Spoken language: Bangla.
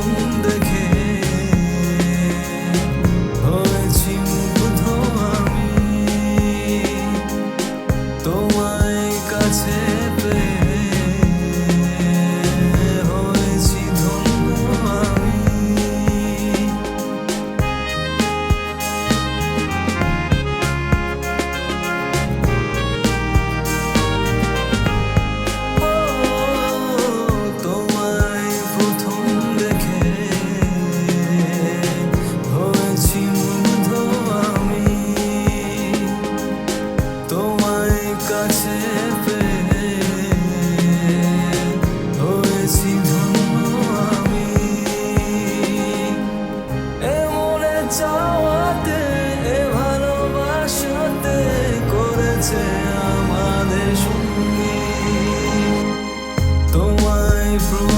我们的 কাছে আমি চাওয়াতে করেছে আমাদের সঙ্গে। তোমায় প্রভু